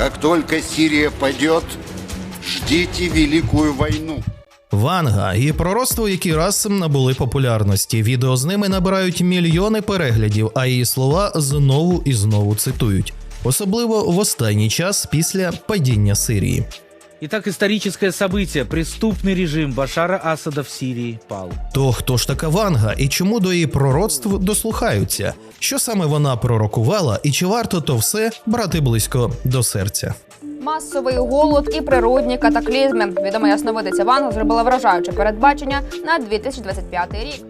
Как только Сирия падет, ждите Великую войну. Ванга і пророцтво, які раз набули популярності. Відео з ними набирають мільйони переглядів, а її слова знову і знову цитують, особливо в останній час після падіння Сирії. Итак, историческое событие. Преступный режим Башара Асада в Сирии пал. То хто ж така Ванга і чому до її пророцтв дослухаються? Що саме вона пророкувала, і чи варто то все брати близько до серця? Масовий голод і природні катаклізми. Відома ясновидиця Ванга зробила вражаюче передбачення на 2025 рік.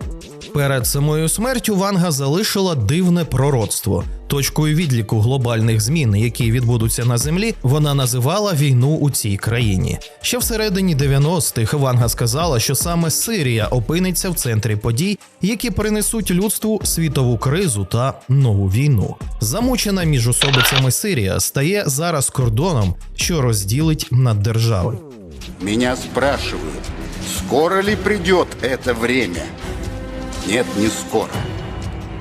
Перед самою смертю Ванга залишила дивне пророцтво. Точкою відліку глобальних змін, які відбудуться на землі, вона називала війну у цій країні. Ще всередині 90-х Ванга сказала, що саме Сирія опиниться в центрі подій, які принесуть людству світову кризу та нову війну. Замучена між особицями Сирія стає зараз кордоном, що розділить наддержави. Меня спрашивают, скоро ли придет это время? Нет, не скоро.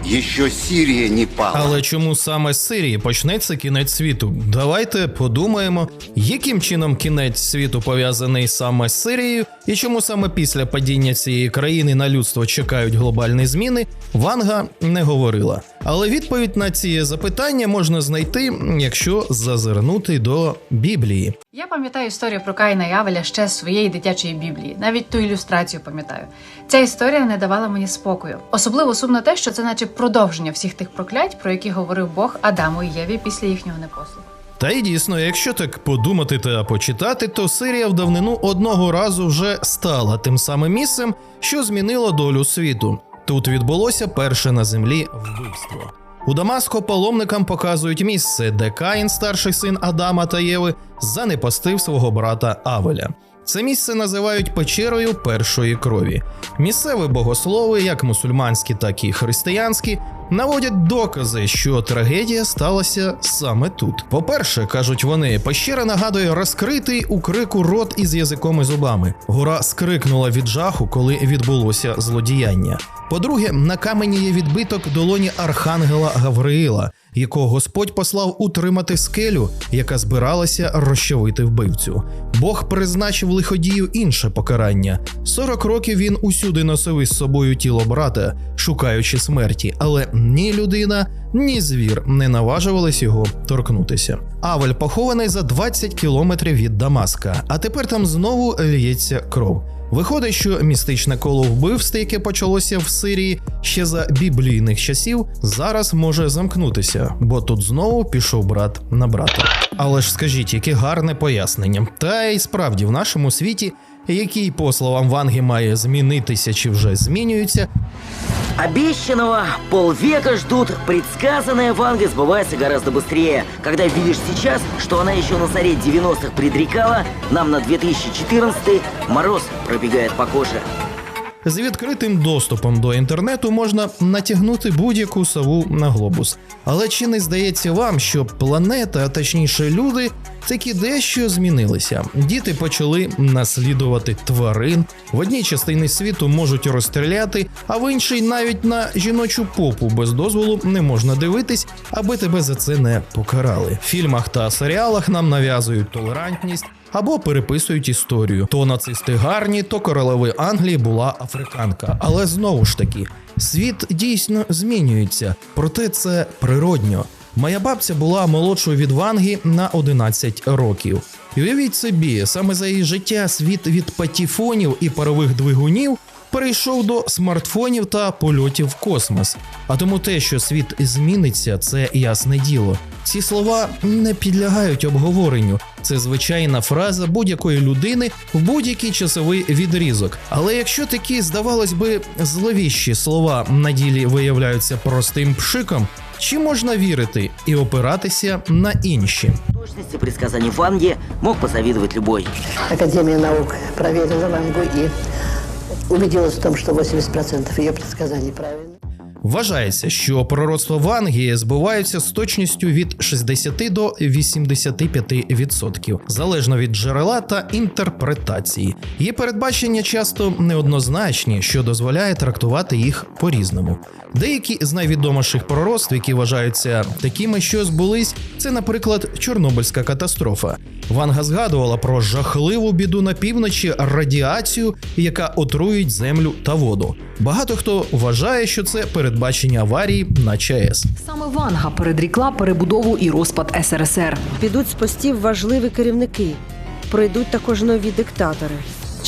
Еще Сірія не пала. Але чому саме з Сирії почнеться кінець світу? Давайте подумаємо, яким чином кінець світу пов'язаний саме з Сирією, і чому саме після падіння цієї країни на людство чекають глобальні зміни, Ванга не говорила. Але відповідь на ці запитання можна знайти, якщо зазирнути до Біблії. Я пам'ятаю історію про Каїна і Авеля ще з своєї дитячої біблії. Навіть ту ілюстрацію пам'ятаю. Ця історія не давала мені спокою. Особливо сумно те, що це наче продовження всіх тих проклять, про які говорив Бог Адаму і Єві після їхнього непослуху. Та й дійсно, якщо так подумати та почитати, то Сирія в давнину одного разу вже стала тим самим місцем, що змінило долю світу. Тут відбулося перше на землі вбивство. У Дамаско паломникам показують місце, де Каїн, старший син Адама та Єви, занепастив свого брата Авеля. Це місце називають печерою першої крові. Місцеві богослови, як мусульманські, так і християнські, наводять докази, що трагедія сталася саме тут. По-перше, кажуть вони, пещера нагадує розкритий у крику рот із язиком і зубами. Гора скрикнула від жаху, коли відбулося злодіяння. По-друге, на камені є відбиток долоні архангела Гавриїла, якого Господь послав утримати скелю, яка збиралася розчавити вбивцю. Бог призначив лиходію інше покарання. 40 років він усюди носив із собою тіло брата, шукаючи смерті, але ні людина, ні звір не наважувались його торкнутися. Авель похований за 20 кілометрів від Дамаска, а тепер там знову лється кров. Виходить, що містичне коло вбивств, яке почалося в Сирії ще за біблійних часів, зараз може замкнутися, бо тут знову пішов брат на брата. Але ж скажіть, яке гарне пояснення. Та й справді в нашому світі, який, по словам Ванги, має змінитися чи вже змінюється, Обещанного полвека ждут, предсказанное Ванга сбывается гораздо быстрее. Когда видишь сейчас, что она еще на заре 90-х предрекала, нам на 2014 мороз пробегает по коже. З відкритим доступом до інтернету можна натягнути будь-яку сову на глобус. Але чи не здається вам, що планета, а точніше люди, таки дещо змінилися? Діти почали наслідувати тварин. В одній частині світу можуть розстріляти, а в іншій навіть на жіночу попу без дозволу не можна дивитись, аби тебе за це не покарали. В фільмах та серіалах нам нав'язують толерантність або переписують історію. То нацисти гарні, то королеви Англії була африканка. Але знову ж таки, світ дійсно змінюється, проте це природньо. Моя бабця була молодшою від Ванги на 11 років. Уявіть собі, саме за її життя світ від патіфонів і парових двигунів перейшов до смартфонів та польотів в космос. А тому те, що світ зміниться, це ясне діло. Ці слова не підлягають обговоренню. Це звичайна фраза будь-якої людини в будь-який часовий відрізок. Але якщо такі, здавалось би, зловіщі слова на ділі виявляються простим пшиком, чи можна вірити і опиратися на інші? Точности предсказаний Ванги мог позавидовать любой. Академия наук проверила Вангу и убедилась в том, что 80% ее предсказаний правильны. Вважається, що пророцтва Ванги збуваються з точністю від 60 до 85%, залежно від джерела та інтерпретації. Її передбачення часто неоднозначні, що дозволяє трактувати їх по-різному. Деякі з найвідоміших пророцтв, які вважаються такими, що збулись, це, наприклад, Чорнобильська катастрофа. Ванга згадувала про жахливу біду на півночі, радіацію, яка отруїть землю та воду. Багато хто вважає, що це передбачення аварії на ЧАЕС. Саме Ванга передрікла перебудову і розпад СРСР. Підуть з постів важливі керівники. Прийдуть також нові диктатори.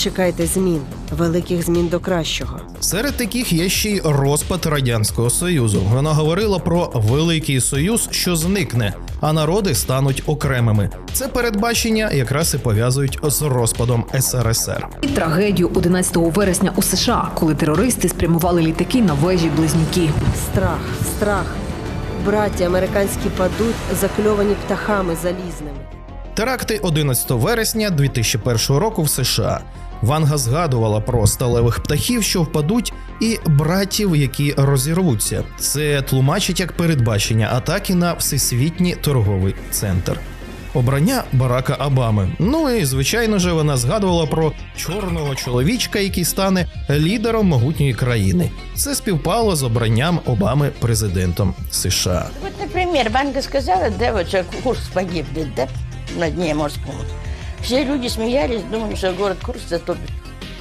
Чекайте змін, великих змін до кращого. Серед таких є ще й розпад радянського союзу. Вона говорила про великий союз, що зникне, а народи стануть окремими. Це передбачення якраз і пов'язують з розпадом СРСР. І трагедію 11 вересня у США, коли терористи спрямували літаки на вежі близнюки. Страх, страх. Браття американські падуть, закльовані птахами залізними. Теракти 11 вересня 2001 року в США. Ванга згадувала про сталевих птахів, що впадуть, і братів, які розірвуться. Це тлумачить як передбачення атаки на всесвітній торговий центр. Обрання Барака Обами. Ну і звичайно ж, вона згадувала про чорного чоловічка, який стане лідером могутньої країни. Це співпало з обранням Обами президентом США. Вот, например, Ванга сказала, да, вот что Курск погибнет, да, на дне морском. Все люди смеялись, думали, что город Курск затопит.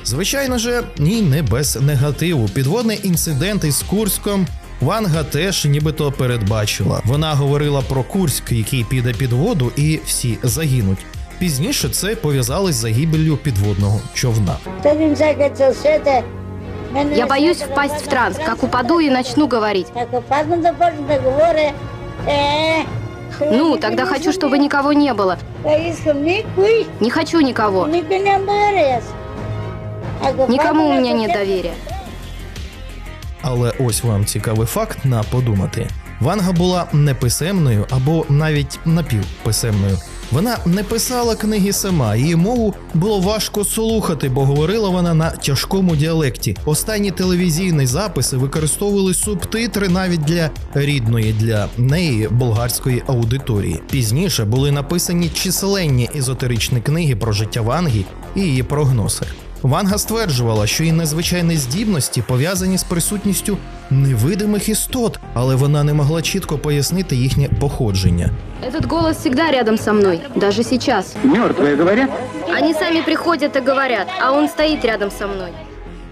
Звичайно же, ні, не без негативу. Підводний інцидент із Курськом Ванга теж нібито передбачила. Вона говорила про Курськ, який піде під воду, і всі загинуть. Пізніше це пов'язали з загибелью підводного човна. Я боюсь впасть в транс. Как упаду и начну говорить. Ну, тогда хочу, чтобы никого не было. Не хочу никого. Никому у меня нет доверия. Але ось вам цікавий факт на подумати. Ванга була неписемною або навіть напівписемною. Вона не писала книги сама, її мову було важко слухати, бо говорила вона на тяжкому діалекті. Останні телевізійні записи використовували субтитри навіть для рідної для неї болгарської аудиторії. Пізніше були написані численні езотеричні книги про життя Ванги і її прогнози. Ванга стверджувала, що її незвичайні здібності пов'язані з присутністю невидимих істот, але вона не могла чітко пояснити їхнє походження. Этот голос всегда рядом со мной, даже сейчас. Мертвые говорят? Они сами приходят и говорят, а он стоит рядом со мной.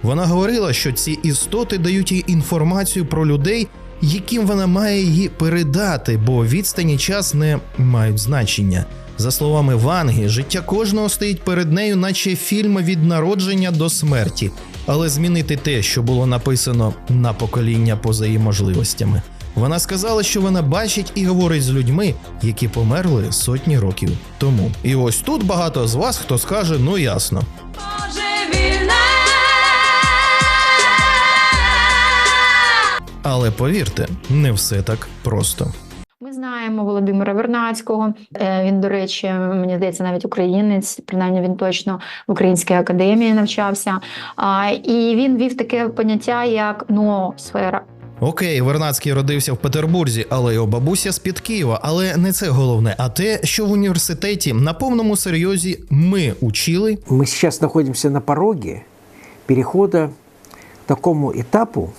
Вона говорила, що ці істоти дають їй інформацію про людей, яким вона має її передати, бо відстань і час не мають значення. За словами Ванги, життя кожного стоїть перед нею, наче фільм від народження до смерті, але змінити те, що було написано на покоління поза її можливостями. Вона сказала, що вона бачить і говорить з людьми, які померли сотні років тому. І ось тут багато з вас, хто скаже: ну ясно. Але повірте, не все так просто. Ми знаємо Володимира Вернацького. Е, Він, до речі, мені здається, навіть українець, принаймні він точно в українській академії навчався. А, І він вів таке поняття як ноосфера. Окей, Вернацький родився в Петербурзі, але його бабуся з під Києва. Але не це головне, а те, що в університеті на повному серйозі ми учили, Мы сейчас находимся на пороге перехода к такому этапу,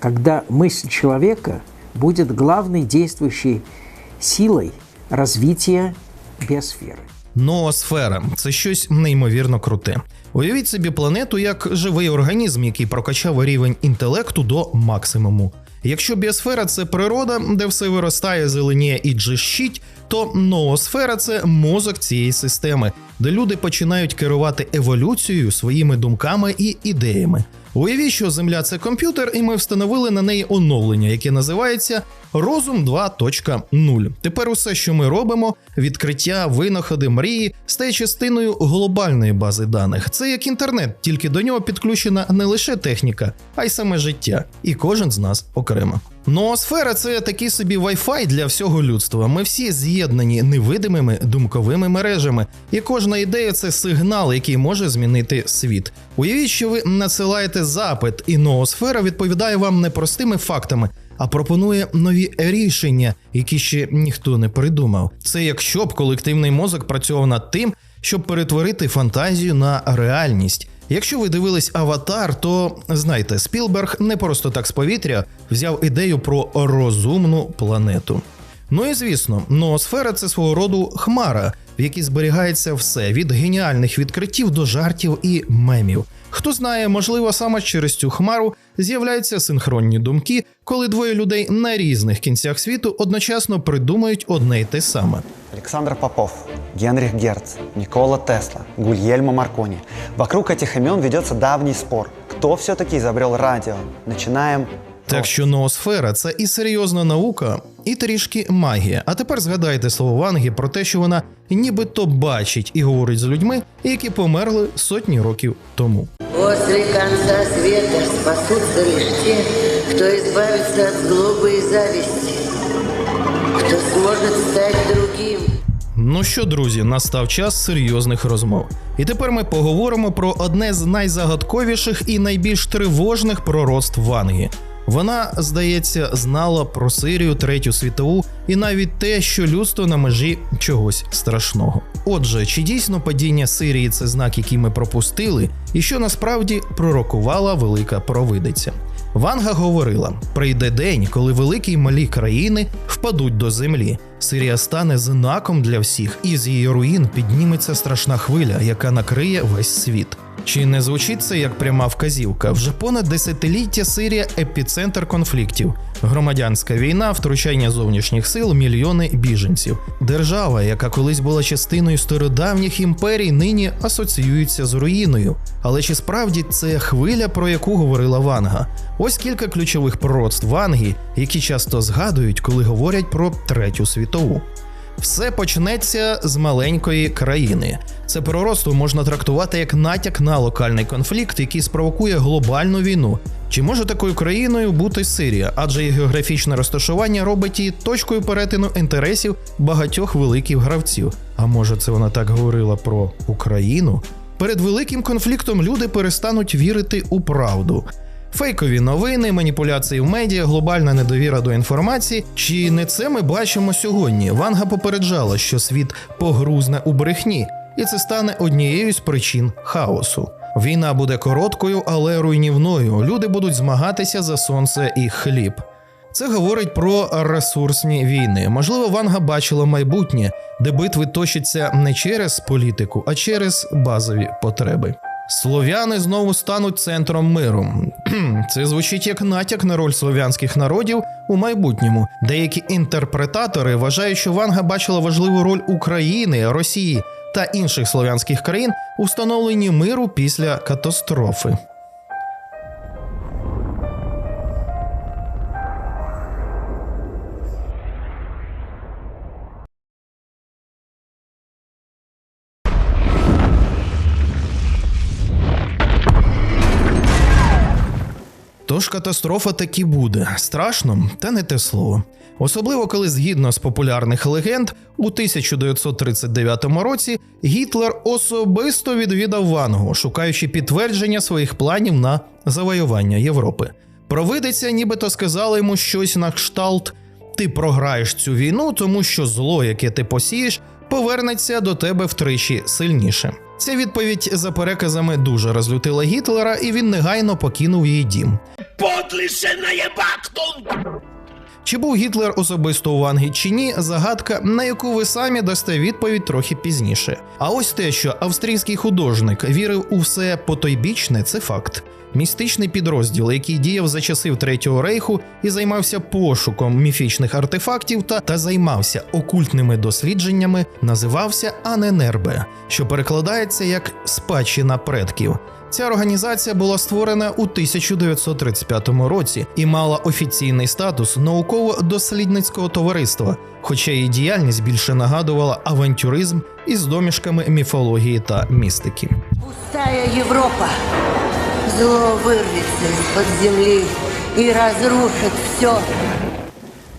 когда мысль человека будет главной действующей силой развития биосферы. ноосфера це щось неймовірно круте. Уявіть собі планету як живий організм, який прокачав рівень інтелекту до максимуму. Якщо біосфера це природа, де все виростає, зеленіє і джищить, то ноосфера це мозок цієї системи, де люди починають керувати еволюцією своїми думками і ідеями. Уявіть, що Земля це комп'ютер, і ми встановили на неї оновлення, яке називається Розум 2.0. Тепер усе, що ми робимо, відкриття, винаходи, мрії, стає частиною глобальної бази даних. Це як інтернет, тільки до нього підключена не лише техніка, а й саме життя, і кожен з нас окремо. Ноосфера це такий собі Wi-Fi для всього людства. Ми всі з'єднані невидимими думковими мережами, і кожна ідея це сигнал, який може змінити світ. Уявіть, що ви надсилаєте запит, і ноосфера відповідає вам не простими фактами, а пропонує нові рішення, які ще ніхто не придумав. Це якщо б колективний мозок працював над тим, щоб перетворити фантазію на реальність. Якщо ви дивились Аватар, то знайте, Спілберг не просто так з повітря взяв ідею про розумну планету. Ну і звісно, ноосфера це свого роду хмара, в якій зберігається все від геніальних відкриттів до жартів і мемів. Хто знає, можливо, саме через цю хмару з'являються синхронні думки, коли двоє людей на різних кінцях світу одночасно придумають одне й те саме. Александр Попов, Генрих Герц, Никола Тесла, Гульельмо Маркони. Вокруг этих имен ведется давний спор. Кто все-таки изобрел радио? Начинаем Так що ноосфера це і серйозна наука, і трішки магія. А тепер згадайте слово Ванги про те, що вона нібито бачить і говорить з людьми, які померли сотні років тому. После конца света спасутся лишь те, кто избавится от злобы и зависти, кто сможет стать другим. Ну що, друзі, настав час серйозних розмов. І тепер ми поговоримо про одне з найзагадковіших і найбільш тривожних пророцтв Ванги. Вона, здається, знала про Сирію Третю світову і навіть те, що людство на межі чогось страшного. Отже, чи дійсно падіння Сирії це знак, який ми пропустили, і що насправді пророкувала велика провидиця? Ванга говорила: прийде день, коли великі й малі країни впадуть до землі. Сирія стане знаком для всіх, і з її руїн підніметься страшна хвиля, яка накриє весь світ. Чи не звучить це як пряма вказівка? Вже понад десятиліття Сирія епіцентр конфліктів, громадянська війна, втручання зовнішніх сил, мільйони біженців. Держава, яка колись була частиною стародавніх імперій, нині асоціюється з руїною. Але чи справді це хвиля, про яку говорила Ванга? Ось кілька ключових пророцтв Ванги, які часто згадують, коли говорять про третю світову. Все почнеться з маленької країни. Це пророцтво можна трактувати як натяк на локальний конфлікт, який спровокує глобальну війну. Чи може такою країною бути Сирія? Адже її географічне розташування робить її точкою перетину інтересів багатьох великих гравців. А може, це вона так говорила про Україну? Перед великим конфліктом люди перестануть вірити у правду. Фейкові новини, маніпуляції в медіа, глобальна недовіра до інформації. Чи не це ми бачимо сьогодні? Ванга попереджала, що світ погрузне у брехні, і це стане однією з причин хаосу. Війна буде короткою, але руйнівною. Люди будуть змагатися за сонце і хліб. Це говорить про ресурсні війни. Можливо, Ванга бачила майбутнє, де битви точаться не через політику, а через базові потреби. Слов'яни знову стануть центром миру. Це звучить як натяк на роль слов'янських народів у майбутньому. Деякі інтерпретатори вважають, що Ванга бачила важливу роль України, Росії та інших слов'янських країн у встановленні миру після катастрофи. Тож катастрофа таки буде страшно, та не те слово. Особливо коли, згідно з популярних легенд, у 1939 році Гітлер особисто відвідав Вангу, шукаючи підтвердження своїх планів на завоювання Європи. Провидиця нібито сказала йому щось на кшталт: ти програєш цю війну, тому що зло, яке ти посієш, повернеться до тебе втричі сильніше. Ця відповідь за переказами дуже розлютила Гітлера, і він негайно покинув її дім. Подліше наєбак Чи був Гітлер особисто у Вангі чи ні, загадка, на яку ви самі дасте відповідь трохи пізніше. А ось те, що австрійський художник вірив у все потойбічне, це факт. Містичний підрозділ, який діяв за часів Третього рейху і займався пошуком міфічних артефактів та, та займався окультними дослідженнями, називався Аненербе, що перекладається як спадщина предків. Ця організація була створена у 1935 році і мала офіційний статус науково-дослідницького товариства, хоча її діяльність більше нагадувала авантюризм із домішками міфології та містики. Пустая Европа. Зло вырвется из-под земли и разрушит все.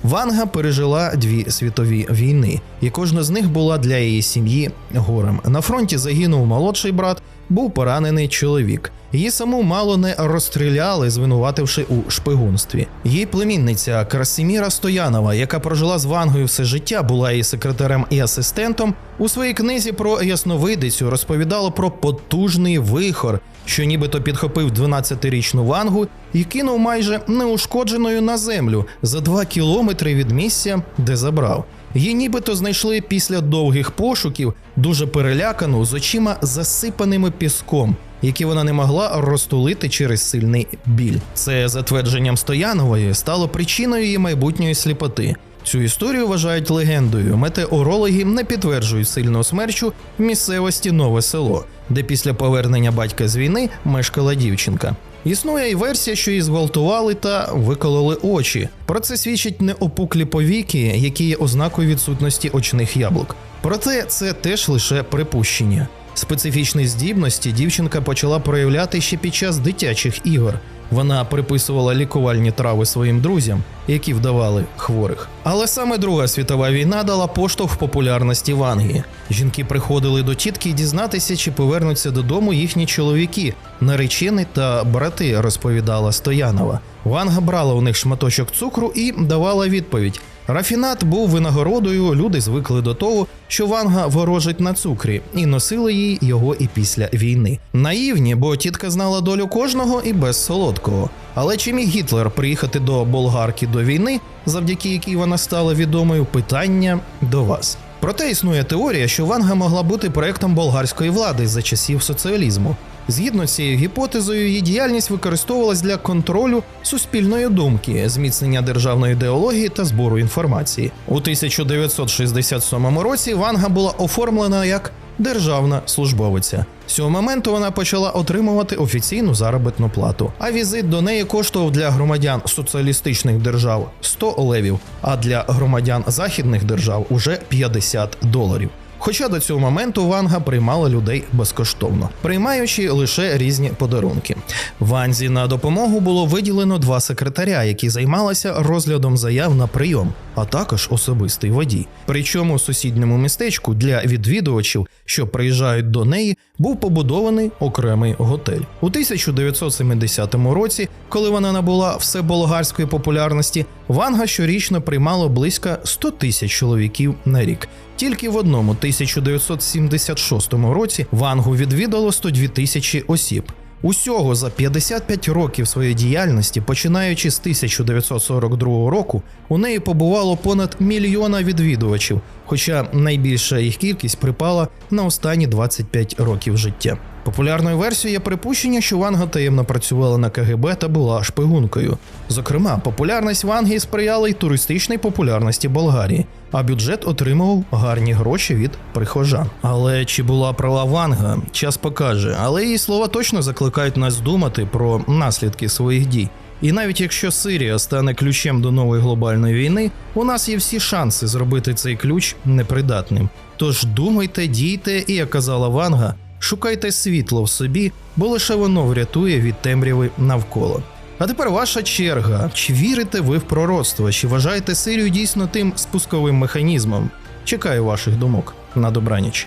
Ванга пережила дві світові війни, і кожна з них була для її сім'ї горем. На фронті загинув молодший брат, був поранений чоловік. Її саму мало не розстріляли, звинувативши у шпигунстві. Її племінниця Красиміра Стоянова, яка прожила з Вангою все життя, була її секретарем і асистентом. У своїй книзі про ясновидицю розповідала про потужний вихор, що нібито підхопив 12-річну вангу і кинув майже неушкодженою на землю за два кілометри від місця, де забрав. Її нібито знайшли після довгих пошуків, дуже перелякану, з очима засипаними піском, які вона не могла розтулити через сильний біль. Це за твердженням Стоянової стало причиною її майбутньої сліпоти. Цю історію вважають легендою. Метеорологи не підтверджують сильного смерчу в місцевості Нове село, де після повернення батька з війни мешкала дівчинка. Існує і версія, що її зґвалтували та викололи очі. Про це свідчать неопуклі повіки, які є ознакою відсутності очних яблук. Проте це теж лише припущення. Специфічні здібності дівчинка почала проявляти ще під час дитячих ігор. Вона приписувала лікувальні трави своїм друзям, які вдавали хворих. Але саме Друга світова війна дала поштовх популярності Ванги. Жінки приходили до тітки дізнатися, чи повернуться додому їхні чоловіки, наречені та брати, розповідала Стоянова. Ванга брала у них шматочок цукру і давала відповідь. Рафінат був винагородою. Люди звикли до того, що Ванга ворожить на цукрі, і носили їй його і після війни. Наївні, бо тітка знала долю кожного і без солодкого. Але чи міг Гітлер приїхати до болгарки до війни, завдяки якій вона стала відомою? Питання до вас. Проте існує теорія, що Ванга могла бути проектом болгарської влади за часів соціалізму. Згідно з цією гіпотезою, її діяльність використовувалась для контролю суспільної думки, зміцнення державної ідеології та збору інформації. У 1967 році Ванга була оформлена як державна службовиця. З цього моменту вона почала отримувати офіційну заробітну плату. А візит до неї коштував для громадян соціалістичних держав 100 левів, а для громадян західних держав уже 50 доларів. Хоча до цього моменту Ванга приймала людей безкоштовно, приймаючи лише різні подарунки. Ванзі на допомогу було виділено два секретаря, які займалися розглядом заяв на прийом, а також особистий водій. Причому в сусідньому містечку для відвідувачів, що приїжджають до неї, був побудований окремий готель. У 1970 році, коли вона набула всеболгарської популярності, Ванга щорічно приймала близько 100 тисяч чоловіків на рік. Тільки в одному 1976 році Вангу відвідало 102 тисячі осіб. Усього за 55 років своєї діяльності, починаючи з 1942 року, у неї побувало понад мільйона відвідувачів, хоча найбільша їх кількість припала на останні 25 років життя. Популярною версією є припущення, що Ванга таємно працювала на КГБ та була шпигункою. Зокрема, популярність Ванги сприяла й туристичній популярності Болгарії, а бюджет отримував гарні гроші від прихожан. Але чи була права Ванга, час покаже. Але її слова точно закликають нас думати про наслідки своїх дій. І навіть якщо Сирія стане ключем до нової глобальної війни, у нас є всі шанси зробити цей ключ непридатним. Тож думайте, дійте, і як казала Ванга, шукайте світло в собі, бо лише воно врятує від темряви навколо. А тепер ваша черга. Чи вірите ви в пророцтво? Чи вважаєте Сирію дійсно тим спусковим механізмом? Чекаю ваших думок на добраніч.